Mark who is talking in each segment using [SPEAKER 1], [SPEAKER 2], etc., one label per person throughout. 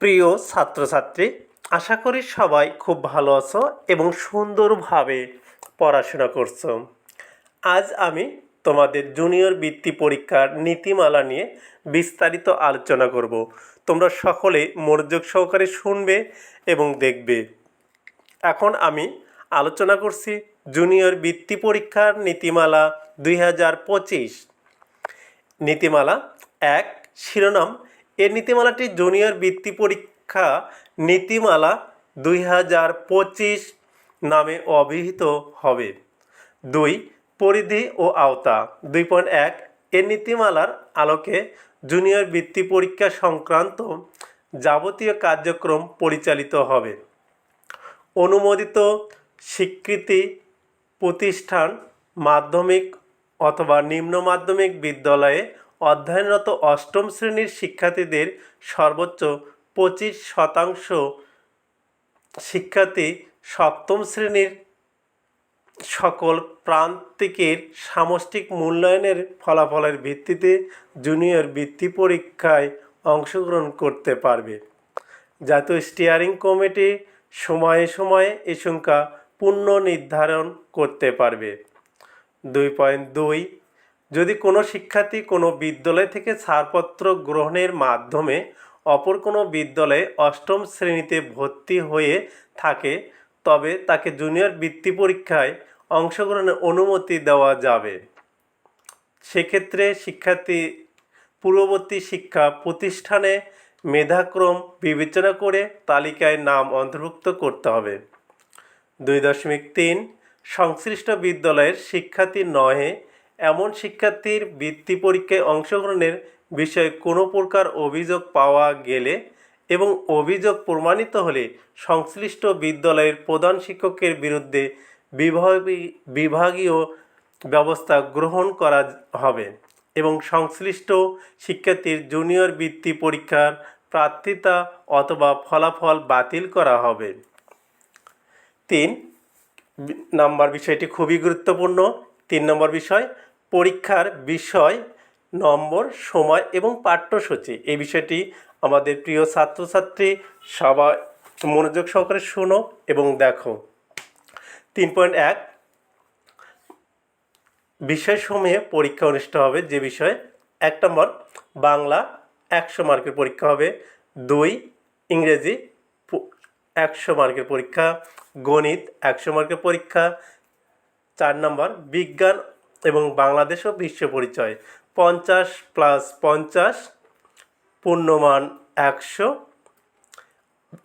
[SPEAKER 1] প্রিয় ছাত্রছাত্রী, আশা করি সবাই খুব ভালো আছো এবং সুন্দরভাবে পড়াশোনা করছ। আজ আমি তোমাদের জুনিয়র বৃত্তি পরীক্ষার নীতিমালা নিয়ে বিস্তারিত আলোচনা করব। তোমরা সকলে মনোযোগ সহকারে শুনবে এবং দেখবে। এখন আমি আলোচনা করছি জুনিয়র বৃত্তি পরীক্ষার নীতিমালা দুই হাজার পঁচিশ। নীতিমালা এক, শিরোনাম এর নীতিমালাটি জুনিয়র বৃত্তি পরীক্ষা নীতিমালা দুই হাজার পঁচিশ নামে অভিহিত হবে। দুই, পরিধি ও আওতা। দুই পয়েন্ট এক এর নীতিমালার আলোকে জুনিয়র বৃত্তি পরীক্ষা সংক্রান্ত যাবতীয় কার্যক্রম পরিচালিত হবে। অনুমোদিত স্বীকৃতি প্রতিষ্ঠান মাধ্যমিক অথবা নিম্ন মাধ্যমিক বিদ্যালয়ে অধ্যয়নরত অষ্টম শ্রেণির শিক্ষার্থীদের সর্বোচ্চ পঁচিশ শতাংশ শিক্ষার্থী সপ্তম শ্রেণির সকল প্রান্তিকের সামষ্টিক মূল্যায়নের ফলাফলের ভিত্তিতে জুনিয়র বৃত্তি পরীক্ষায় অংশগ্রহণ করতে পারবে। জাতীয় স্টিয়ারিং কমিটি সময়ে সময়ে এই সংখ্যা পুনঃ নির্ধারণ করতে পারবে। দুই পয়েন্ট দুই যদি কোনো শিক্ষার্থী কোনো বিদ্যালয় থেকে ছাড়পত্র গ্রহণের মাধ্যমে অপর কোনো বিদ্যালয়ে অষ্টম শ্রেণীতে ভর্তি হয়ে থাকে, তবে তাকে জুনিয়র বৃত্তি পরীক্ষায় অংশগ্রহণের অনুমতি দেওয়া যাবে। সেক্ষেত্রে শিক্ষার্থী পূর্ববর্তী শিক্ষা প্রতিষ্ঠানে মেধাক্রম বিবেচনা করে তালিকায় নাম অন্তর্ভুক্ত করতে হবে। দুই দশমিক তিন, সংশ্লিষ্ট বিদ্যালয়ের শিক্ষার্থী নহে এমন শিক্ষার্থীর বৃত্তি পরীক্ষায় অংশগ্রহণের বিষয়ে কোনো প্রকার অভিযোগ পাওয়া গেলে এবং অভিযোগ প্রমাণিত হলে সংশ্লিষ্ট বিদ্যালয়ের প্রধান শিক্ষকের বিরুদ্ধে বিভাগী- বিভাগীয় ব্যবস্থা গ্রহণ করা হবে এবং সংশ্লিষ্ট শিক্ষার্থীর জুনিয়র বৃত্তি পরীক্ষার প্রার্থিতা অথবা ফলাফল বাতিল করা হবে। তিন নাম্বার বিষয়টি খুবই গুরুত্বপূর্ণ। তিন নম্বর বিষয় পরীক্ষার বিষয়, নম্বর, সময় এবং পাঠ্যসূচি। এই বিষয়টি আমাদের প্রিয় ছাত্রছাত্রী, সবাই মনোযোগ সহকারে শোনো এবং দেখো। তিন পয়েন্ট এক বিষয়সমূহে পরীক্ষা অনুষ্ঠিত হবে। যে বিষয়ে, এক নম্বর, বাংলা একশো মার্কের পরীক্ষা হবে। দুই, ইংরেজি একশো মার্কের পরীক্ষা। গণিত একশো মার্কের পরীক্ষা। চার নম্বর, বিজ্ঞান এবং বাংলাদেশ ও বিশ্ব পরিচয়। পঞ্চাশ প্লাস পঞ্চাশ, পূর্ণমান একশো,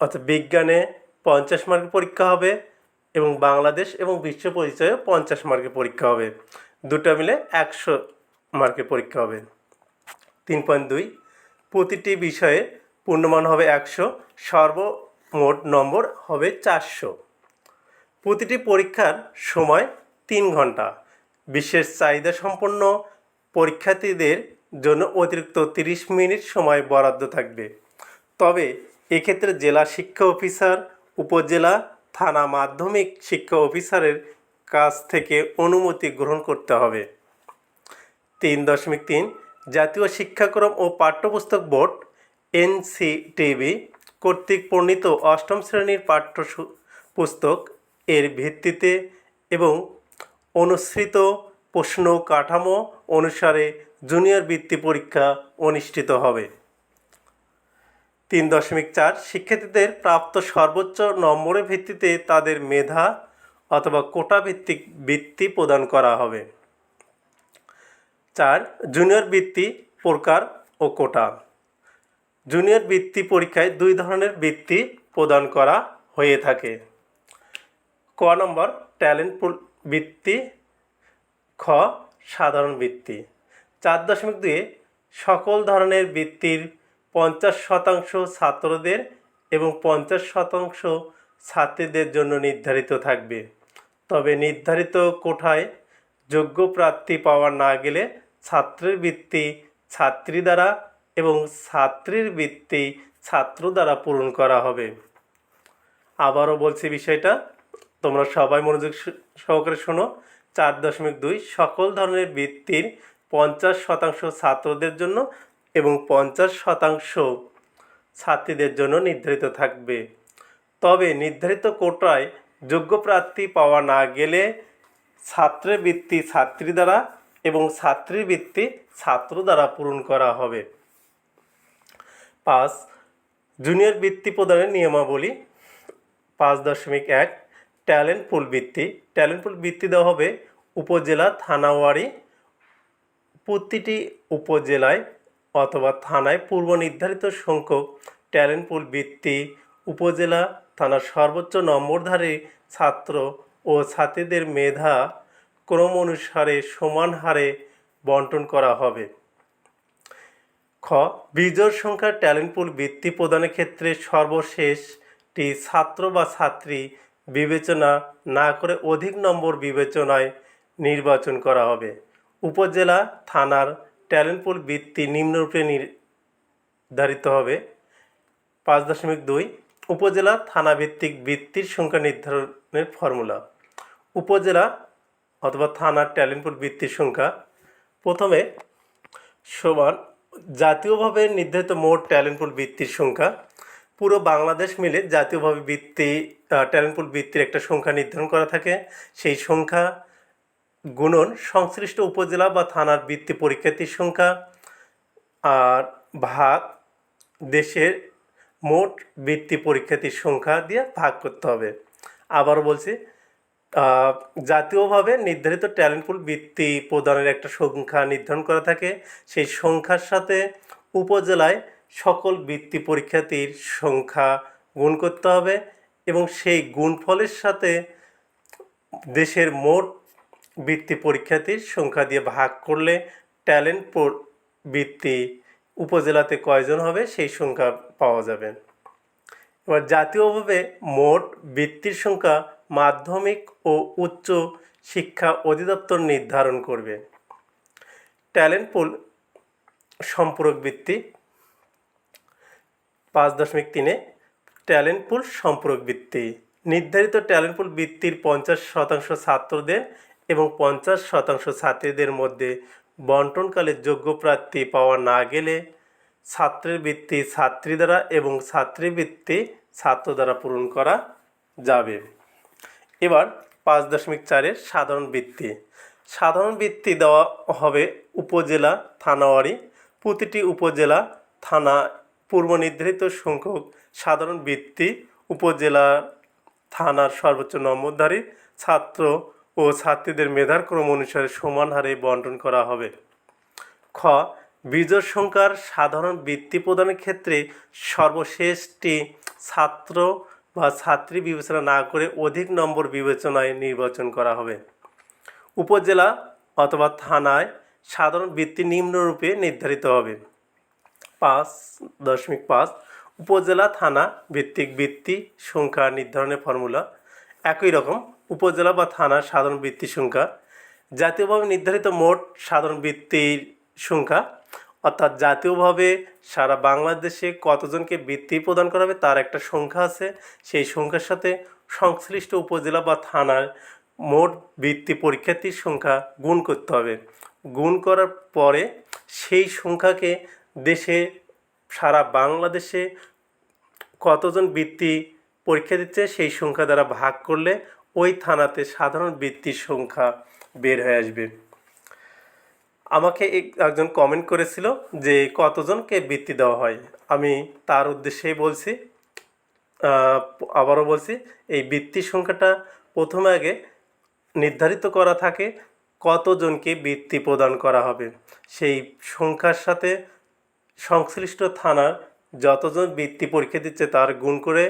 [SPEAKER 1] অর্থাৎ বিজ্ঞানে পঞ্চাশ মার্কের পরীক্ষা হবে এবং বাংলাদেশ এবং বিশ্ব পরিচয়ে পঞ্চাশ মার্কের পরীক্ষা হবে। দুটো মিলে একশো মার্কের পরীক্ষা হবে। তিন পয়েন্ট দুই, প্রতিটি বিষয়ে পূর্ণমান হবে একশো, সর্বমোট নম্বর হবে চারশো। প্রতিটি পরীক্ষার সময় তিন ঘণ্টা। বিশেষ চাহিদা সম্পন্ন পরীক্ষার্থীদের জন্য অতিরিক্ত তিরিশ মিনিট সময় বরাদ্দ থাকবে। তবে এক্ষেত্রে জেলা শিক্ষা অফিসার, উপজেলা থানা মাধ্যমিক শিক্ষা অফিসারের কাছ থেকে অনুমতি গ্রহণ করতে হবে। তিন দশমিক তিন, জাতীয় শিক্ষাক্রম ও পাঠ্যপুস্তক বোর্ড এনসিটিভি কর্তৃক প্রণীত অষ্টম শ্রেণির পাঠ্য পুস্তক এর ভিত্তিতে এবং অনুসৃত প্রশ্ন কাঠামো অনুসারে জুনিয়র বৃত্তি পরীক্ষা অনুষ্ঠিত হবে। তিন দশমিক চার শিক্ষার্থীদের প্রাপ্ত সর্বোচ্চ নম্বরের ভিত্তিতে তাদের মেধা অথবা কোটা ভিত্তিক বৃত্তি প্রদান করা হবে। চার জুনিয়র বৃত্তি প্রকার ও কোটা। জুনিয়র বৃত্তি পরীক্ষায় দুই ধরনের বৃত্তি প্রদান করা হয়ে থাকে। ক নম্বর ট্যালেন্ট বৃত্তি খ, সাধারণ বৃত্তি চার দশমিক দুয়ে সকল ধরনের বৃত্তির পঞ্চাশ শতাংশ ছাত্রদের এবং পঞ্চাশ শতাংশ ছাত্রীদের জন্য নির্ধারিত থাকবে। তবে নির্ধারিত কোঠায় যোগ্য প্রার্থী পাওয়া না গেলে ছাত্রের বৃত্তি ছাত্রী দ্বারা এবং ছাত্রীর বৃত্তি ছাত্র দ্বারা পূরণ করা হবে। আবারও বলছি বিষয়টা। তোমরা সবাই মনোযোগ সহকারে শোনো। চার দশমিক দুই, সকল ধরনের বৃত্তির পঞ্চাশ শতাংশ ছাত্রদের জন্য এবং পঞ্চাশ শতাংশ ছাত্রীদের জন্য নির্ধারিত থাকবে। তবে নির্ধারিত কোটায় যোগ্য প্রার্থী পাওয়া না গেলে ছাত্রবৃত্তি ছাত্রী দ্বারা এবং ছাত্রীবৃত্তি ছাত্র দ্বারা পূরণ করা হবে। পাঁচ, জুনিয়র বৃত্তি প্রদানের নিয়মাবলী। পাঁচ দশমিক এক ট্যালেন্ট পুল বৃত্তি ট্যালেন্ট পুল বৃত্তি দেওয়া হবে উপজেলা, থানাওয়ারি, প্রতিটি উপজেলায় অথবা থানায় পূর্ব নির্ধারিত সংখ্যক ট্যালেন্ট পুল বৃত্তি উপজেলা, থানার সর্বোচ্চ নম্বরধারী ছাত্র ও ছাত্রীদের মেধা ক্রম অনুসারে সমান হারে বন্টন করা হবে। খ, বিজোড় সংখ্যার ট্যালেন্ট পুল বৃত্তি প্রদানের ক্ষেত্রে সর্বশেষটি ছাত্র বা ছাত্রী বিবেচনা না করে অধিক নম্বর বিবেচনায় নির্বাচন করা হবে। উপজেলা থানার ট্যালেন্ট পুল বৃত্তি নিম্নরূপে নির্ধারিত হবে। পাঁচ দশমিক দুই, উপজেলা থানা ভিত্তিক বৃত্তির সংখ্যা নির্ধারণের ফর্মুলা। উপজেলা অথবা থানার ট্যালেন্ট পুল বৃত্তির সংখ্যা। প্রথমে সমান জাতীয়ভাবে নির্ধারিত মোট ট্যালেন্ট পুল বৃত্তির সংখ্যা। পুরো বাংলাদেশ মিলে জাতীয়ভাবে বৃত্তি ট্যালেন্ট পুল বৃত্তির একটা সংখ্যা নির্ধারণ করা থাকে। সেই সংখ্যা গুণন সংশ্লিষ্ট উপজেলা বা থানার বৃত্তি পরীক্ষার্থীর সংখ্যা। আর ভাগ দেশের মোট বৃত্তি পরীক্ষার্থীর সংখ্যা দিয়ে ভাগ করতে হবে। আবারও বলছি জাতীয়ভাবে নির্ধারিত ট্যালেন্ট পুল বৃত্তি প্রদানের একটা সংখ্যা নির্ধারণ করা থাকে। সেই সংখ্যার সাথে উপজেলায় সকল বৃত্তি পরীক্ষার্থীর সংখ্যা গুণ করতে হবে এবং সেই গুণফলের সাথে দেশের মোট বৃত্তি পরীক্ষার্থীর সংখ্যা দিয়ে ভাগ করলে ট্যালেন্ট বৃত্তি উপজেলাতে কয়জন হবে সেই সংখ্যা পাওয়া যাবে। এবার জাতীয়ভাবে মোট বৃত্তির সংখ্যা মাধ্যমিক ও উচ্চ শিক্ষা অধিদপ্তর নির্ধারণ করবে। ট্যালেন্ট পুল সম্পূরক বৃত্তি পাঁচ দশমিক তিনে ট্যালেন্ট পুল সম্পূরক বৃত্তি। নির্ধারিত ট্যালেন্ট পুল বৃত্তির পঞ্চাশ শতাংশ ছাত্রদের এবং পঞ্চাশ শতাংশ ছাত্রীদের মধ্যে বন্টনকালে যোগ্য প্রার্থী পাওয়া না গেলে ছাত্রের বৃত্তি ছাত্রী দ্বারা এবং ছাত্রীবৃত্তি ছাত্র দ্বারা পূরণ করা যাবে। এবার পাঁচ দশমিক চারের সাধারণ বৃত্তি। সাধারণ বৃত্তি দেওয়া হবে উপজেলা থানাওয়ারি। প্রতিটি উপজেলা থানা পূর্ব নির্ধারিত সংখ্যক সাধারণ বৃত্তি উপজেলা থানার সর্বোচ্চ নম্বরধারী, ছাত্র ও ছাত্রীদের মেধার ক্রম অনুসারে সমান হারে বন্টন করা হবে। খ বিজয় সংখ্যার সাধারণ বৃত্তি প্রদানের ক্ষেত্রে সর্বশেষটি ছাত্র বা ছাত্রী বিবেচনা না করে অধিক নম্বর বিবেচনায় নির্বাচন করা হবে। উপজেলা অথবা থানায় সাধারণ বৃত্তি নিম্নরূপে নির্ধারিত হবে। পাঁচ, দশমিক পাঁচ, উপজেলা, থানা ভিত্তিক বৃত্তি সংখ্যা নির্ধারণের ফর্মুলা একই রকম, উপজেলা বা থানার সাধারণ বৃত্তি সংখ্যা। জাতীয়ভাবে নির্ধারিত মোট সাধারণ বৃত্তির সংখ্যা, অর্থাৎ জাতীয়ভাবে সারা বাংলাদেশে কতজনকে বৃত্তি প্রদান করা হবে তার একটা সংখ্যা আছে। সেই সংখ্যার সাথে সংশ্লিষ্ট উপজেলা বা থানার মোট বৃত্তি পরীক্ষার্থীর সংখ্যা গুণ করতে হবে। গুণ করার পরে সেই সংখ্যাকে দেশে, সারা বাংলাদেশে কতজন বৃত্তি পরীক্ষা দিচ্ছে সেই সংখ্যা দ্বারা ভাগ করলে ওই থানাতে সাধারণ বৃত্তির সংখ্যা বের হয়ে আসবে। আমাকে একজন কমেন্ট করেছিল যে কতজনকে বৃত্তি দেওয়া হয়। আমি তার উদ্দেশ্যেই বলছি আবারও বলছি, এই বৃত্তির সংখ্যাটা প্রথমে আগে নির্ধারিত করা থাকে কতজনকে বৃত্তি প্রদান করা হবে। সেই সংখ্যার সাথে সংশ্লিষ্ট থানার যতজন বৃত্তি পরীক্ষা দিচ্ছে তার গুণ করে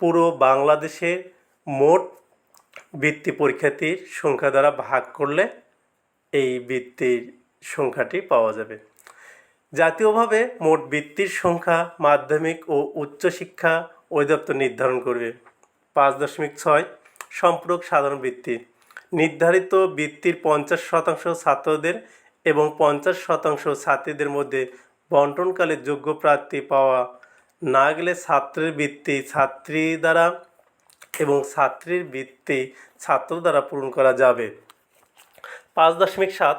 [SPEAKER 1] পুরো বাংলাদেশে মোট বৃত্তি পরীক্ষার্থীর সংখ্যা দ্বারা ভাগ করলে এই বৃত্তির সংখ্যাটি পাওয়া যাবে। জাতীয়ভাবে মোট বৃত্তির সংখ্যা মাধ্যমিক ও উচ্চশিক্ষা অধিদপ্তর নির্ধারণ করবে। পাঁচ দশমিক ছয় সম্পূরক সাধারণ বৃত্তি। নির্ধারিত বৃত্তির পঞ্চাশ শতাংশ ছাত্রদের এবং পঞ্চাশ শতাংশ ছাত্রীদের মধ্যে বন্টনকালে যোগ্য প্রার্থী পাওয়া না গেলে ছাত্রের বৃত্তি ছাত্রী দ্বারা এবং ছাত্রীর বৃত্তি ছাত্র দ্বারা পূরণ করা যাবে। পাঁচ দশমিক সাত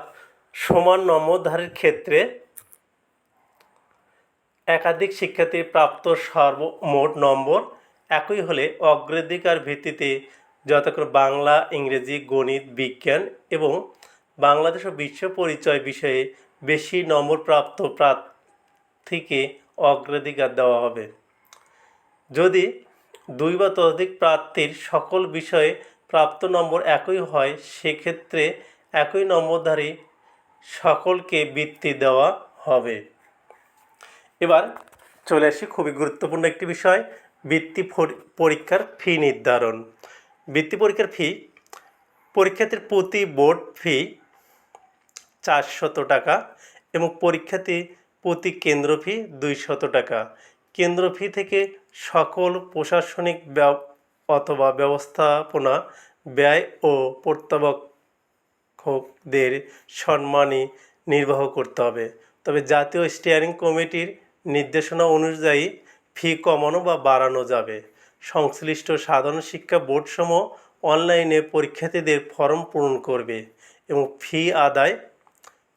[SPEAKER 1] সমান নম্বরধারীর ক্ষেত্রে একাধিক শিক্ষার্থীর প্রাপ্ত সর্বমোট নম্বর একই হলে অগ্রাধিকার ভিত্তিতে যথাক্রমে বাংলা, ইংরেজি, গণিত, বিজ্ঞান এবং বাংলাদেশ ও বিশ্ব পরিচয় বিষয়ে বেশি নম্বর প্রাপ্ত প্রার্থীকে অগ্রাধিকার দেওয়া হবে। যদি দুই বা ততোধিক প্রার্থীর সকল বিষয়ে প্রাপ্ত নম্বর একই হয়, সেক্ষেত্রে একই নম্বরধারী সকলকে বৃত্তি দেওয়া হবে। এবার চলে আসি খুবই গুরুত্বপূর্ণ একটি বিষয়, বৃত্তি পরীক্ষার ফি নির্ধারণ। বৃত্তি পরীক্ষার ফি, পরীক্ষার্থীর প্রতি বোর্ড ফি চারশত টাকা এবং পরীক্ষার্থী প্রতি কেন্দ্র ফি দুইশত টাকা। কেন্দ্র ফি থেকে সকল প্রশাসনিক অথবা ব্যবস্থাপনা, ব্যয় ও প্রত্যাবক্ষকদের সম্মানী নির্বাহ করতে হবে। তবে জাতীয় স্টিয়ারিং কমিটির নির্দেশনা অনুযায়ী ফি কমানো বা বাড়ানো যাবে। সংশ্লিষ্ট সাধারণ শিক্ষা বোর্ডসমূহ অনলাইনে পরীক্ষার্থীদের ফর্ম পূরণ করবে এবং ফি আদায়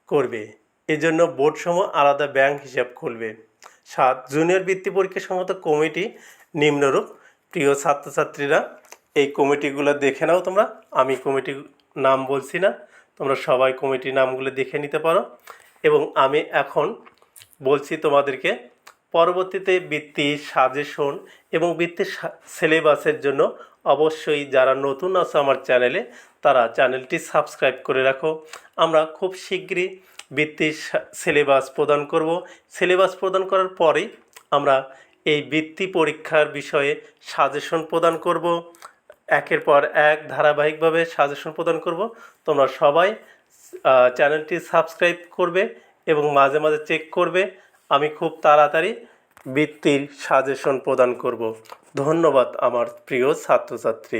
[SPEAKER 1] করবে। এজন্য বোর্ডসমূহ আলাদা ব্যাংক হিসাব খুলবে। সাত, জুনিয়র বৃত্তি পরীক্ষা সংগত কমিটি নিম্নরূপ। প্রিয় ছাত্রছাত্রীরা, এই কমিটিগুলো দেখে নাও তোমরা। আমি কমিটির নাম বলছি না। তোমরা সবাই কমিটির নামগুলো দেখে নিতে পারো। এবং আমি এখন বলছি তোমাদেরকে, পরবর্তীতে বৃত্তি সাজেশন এবং বৃত্তি সিলেবাসের জন্য অবশ্যই যারা নতুন আছে আমার চ্যানেলে, তারা চ্যানেলটি সাবস্ক্রাইব করে রাখো। আমরা খুব শীঘ্রই বৃত্তির সিলেবাস প্রদান করব। সিলেবাস প্রদান করার পরেই আমরা এই বৃত্তি পরীক্ষার বিষয়ে সাজেশন প্রদান করব। একের পর এক ধারাবাহিকভাবে সাজেশন প্রদান করব। তোমরা সবাই চ্যানেলটি সাবস্ক্রাইব করবে এবং মাঝে মাঝে চেক করবে। আমি খুব তাড়াতাড়ি বৃত্তির সাজেশন প্রদান করব। ধন্যবাদ আমার প্রিয় ছাত্রছাত্রী।